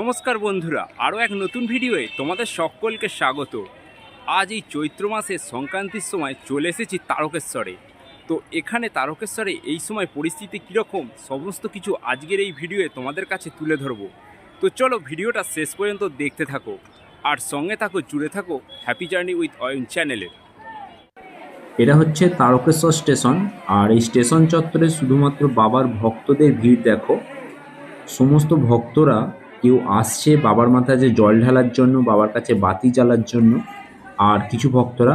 নমস্কার বন্ধুরা, আরও এক নতুন ভিডিওয়ে তোমাদের সকলকে স্বাগত। আজ এই চৈত্র মাসের সংক্রান্তির সময় চলে এসেছি তারকেশ্বরে। তো এখানে তারকেশ্বরে এই সময় পরিস্থিতি কীরকম, সমস্ত কিছু আজকের এই ভিডিওয়ে তোমাদের কাছে তুলে ধরবো। তো চলো ভিডিওটা শেষ পর্যন্ত দেখতে থাকো, আর সঙ্গে থাকো, জুড়ে থাকো হ্যাপি জার্নি উইথ অয়ন চ্যানেলে এটা হচ্ছে তারকেশ্বর স্টেশন, আর এই স্টেশন চত্বরে শুধুমাত্র বাবার ভক্তদের ভিড় দেখো। সমস্ত ভক্তরা কেউ আসছে বাবার মাথায় যে জল ঢালার জন্য, বাবার কাছে বাতি জ্বালার জন্য, আর কিছু ভক্তরা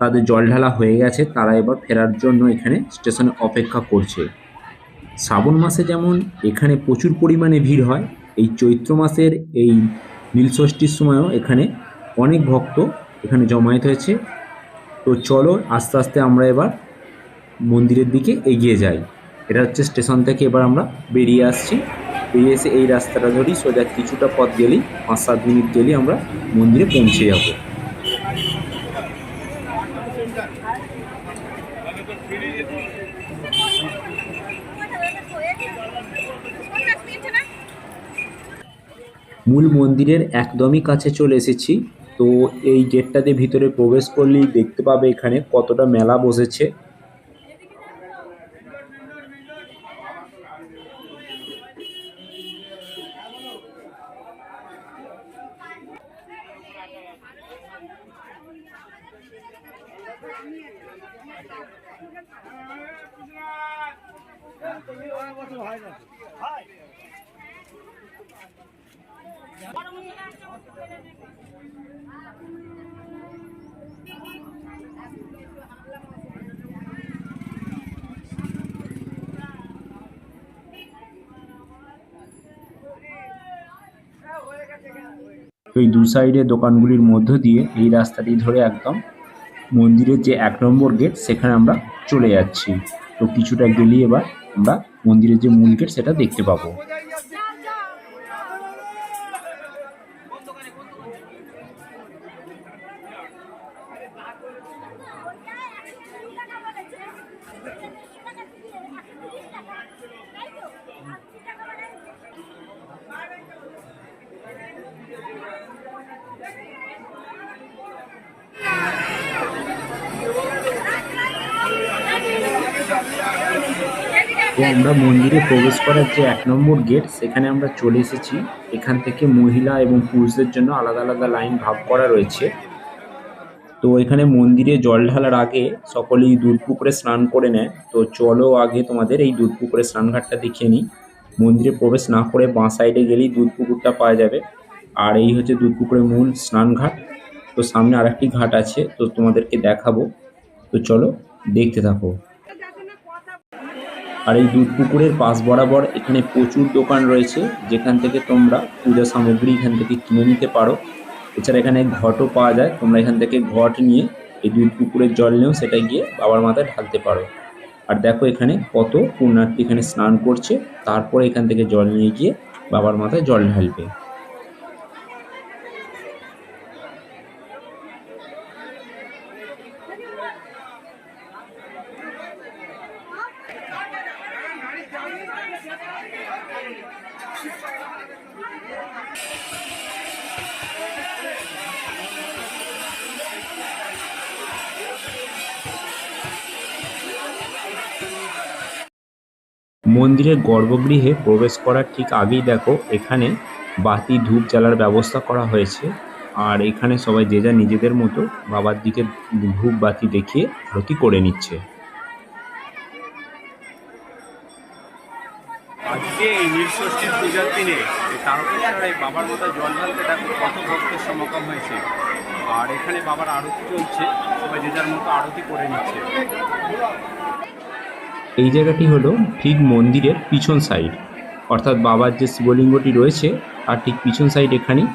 তাদের জল ঢালা হয়ে গেছে, তারা এবার ফেরার জন্য এখানে স্টেশনে অপেক্ষা করছে। শ্রাবণ মাসে যেমন এখানে প্রচুর পরিমাণে ভিড় হয়, এই চৈত্র মাসের এই নীলষষ্ঠীর সময়ও এখানে অনেক ভক্ত এখানে জমায়েত হয়েছে। তো চলো, আস্তে আস্তে আমরা এবার মন্দিরের দিকে এগিয়ে যাই। এটা হচ্ছে স্টেশন থেকে এবার আমরা বেরিয়ে আসছি। বেরিয়ে এসে এই রাস্তাটা ধরি সোজা কিছুটা পথ গেলেই পাঁচ সাত মিনিট গেলেই আমরা মন্দিরে পৌঁছে যাব। মূল মন্দিরের একদমই কাছে চলে এসেছি। তো এই গেটটাতে ভিতরে প্রবেশ করলেই দেখতে পাবে এখানে কতটা মেলা বসেছে। এই দু সাইডে দোকানগুলির মধ্য দিয়ে এই রাস্তাটি ধরে একদম মন্দিরের যে এক নম্বর গেট সেখানে আমরা চলে যাচ্ছি। তো কিছুটা গেলেই এবার আমরা মন্দিরের যে মূল গেট সেটা দেখতে পাবো। তো আমরা মন্দিরে প্রবেশ করার যে এক নম্বর গেট সেখানে আমরা চলে এসেছি। এখান থেকে মহিলা এবং পুরুষদের জন্য আলাদা আলাদা লাইন ভাগ করা রয়েছে। তো এখানে মন্দিরে জল ঢালার আগে সকলেই দুধ পুকুরে স্নান করে নেয়। তো চলো আগে তোমাদের এই দুধ পুকুরে স্নানঘাটটা দেখিয়ে নিই। মন্দিরে প্রবেশ না করে বাঁ সাইডে গেলেই দুধ পুকুরটা পাওয়া যাবে। আর এই হচ্ছে দুধ পুকুরের মূল স্নানঘাট। তো সামনে আরেকটি ঘাট আছে, তো তোমাদেরকে দেখাবো। তো চলো দেখতে থাকো। আর এই দুধ পুকুরের পাশ বরাবর এখানে প্রচুর দোকান রয়েছে, যেখান থেকে তোমরা পূজা সামগ্রী এখান থেকে কিনে নিতে পারো। এছাড়া এখানে ঘটও পাওয়া যায়, তোমরা এখান থেকে ঘট নিয়ে এই দুধ পুকুরের জল নিয়েও সেটা গিয়ে বাবার মাথায় ঢালতে পারো। আর দেখো এখানে কত পুণ্যার্থী এখানে স্নান করছে, তারপরে এখান থেকে জল নিয়ে গিয়ে বাবার মাথায় জল ঢালবে। মন্দিরের গর্ভগৃহে প্রবেশ করার ঠিক আগেই দেখো, এখানে বাতি, ধূপ জ্বালার ব্যবস্থা করা হয়েছে। আর এখানে সবাই যে যা নিজেদের মতো বাবার দিকে ধূপ বাতি দেখিয়ে আরতি করে নিচ্ছে। আর এখানে বাবার আরতি চলছে, সবাই যে যার মতো আরতি করে নিচ্ছে। এই জায়গাটি হলো ঠিক মন্দিরের পিছন সাইড অর্থাৎ বাবার যে শিবলিঙ্গটি রয়েছে, তার ঠিক পিছন সাইড এখানেই।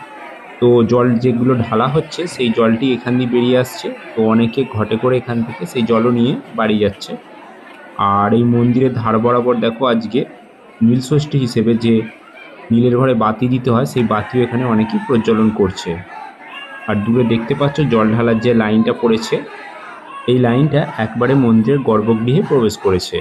তো জল যেগুলো ঢালা হচ্ছে, সেই জলটি এখান দিয়ে বেরিয়ে আসছে। তো অনেকে ঘটে করে এখান থেকে সেই জলও নিয়ে বাড়ি যাচ্ছে। আর এই মন্দিরের ধার বরাবর দেখো আজকে নীলষষ্ঠী হিসেবে যে নীলের ঘরে বাতি দিতে হয়, সেই বাতিও এখানে অনেকেই প্রজ্বলন করছে। আর দূরে দেখতে পাচ্ছ জল ঢালার যে লাইনটা পড়েছে এই লাইনটা একবারে মন্দিরের গর্ভগৃহে প্রবেশ করেছে।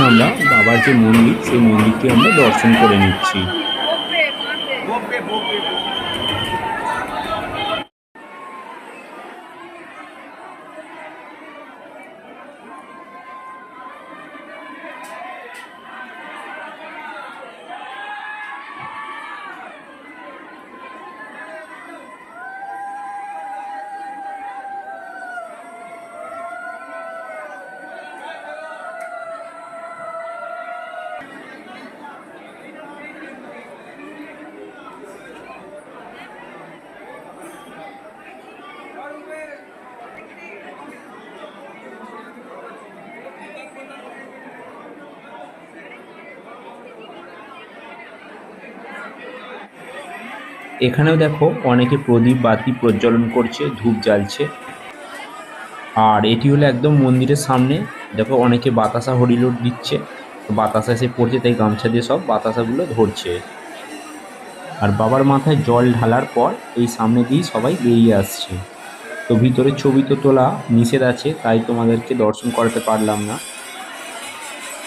এখন আমরা বাবার যে মন্দির সেই মন্দিরটি আমরা দর্শন করে নিচ্ছি। এখানেও দেখো অনেকে প্রদীপ বাতি প্রজ্বলন করছে, ধূপ জ্বালছে। আর এটি হলো একদম মন্দিরের সামনে। দেখো অনেকে বাতাসা হরিলোট দিচ্ছে। বাতাসা এসে পড়ছে, তাই গামছা দিয়ে সব বাতাসাগুলো ধরছে। আর বাবার মাথায় জল ঢালার পর এই সামনে দিয়েই সবাই বেরিয়ে আসছে। তো ভিতরে ছবি তো তোলা নিষেধ আছে, তাই তোমাদেরকে দর্শন করাতে পারলাম না।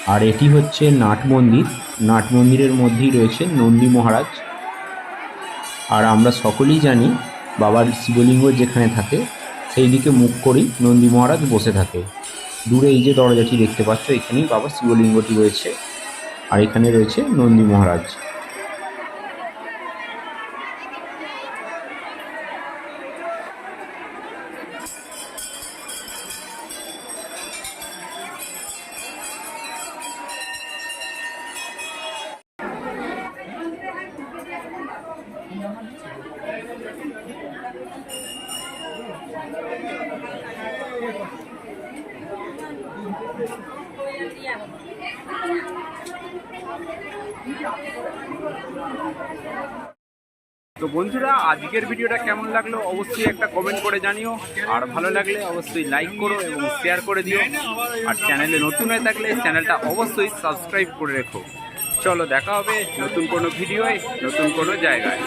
আর এটি হচ্ছে নাট মন্দির। নাট মন্দিরের মধ্যেই রয়েছে নন্দী মহারাজ। আর আমরা সকলেই জানি বাবার শিবলিঙ্গ যেখানে থাকে, সেই দিকে মুখ করেই নন্দী মহারাজ বসে থাকে। দূরে এই যে দরজাটি দেখতে পাচ্ছ, এখানেই বাবার শিবলিঙ্গটি রয়েছে। আর এখানে রয়েছে নন্দী মহারাজ। তো বন্ধুরা, আজকের ভিডিওটা কেমন লাগল অবশ্যই একটা কমেন্ট করে জানিও। আর ভালো লাগলে অবশ্যই লাইক করো এবং শেয়ার করে দিও। আর চ্যানেলে নতুন হয়ে থাকলে চ্যানেলটা অবশ্যই সাবস্ক্রাইব করে রেখো। চলো দেখা হবে নতুন কোনো ভিডিওয় নতুন কোনো জায়গায়।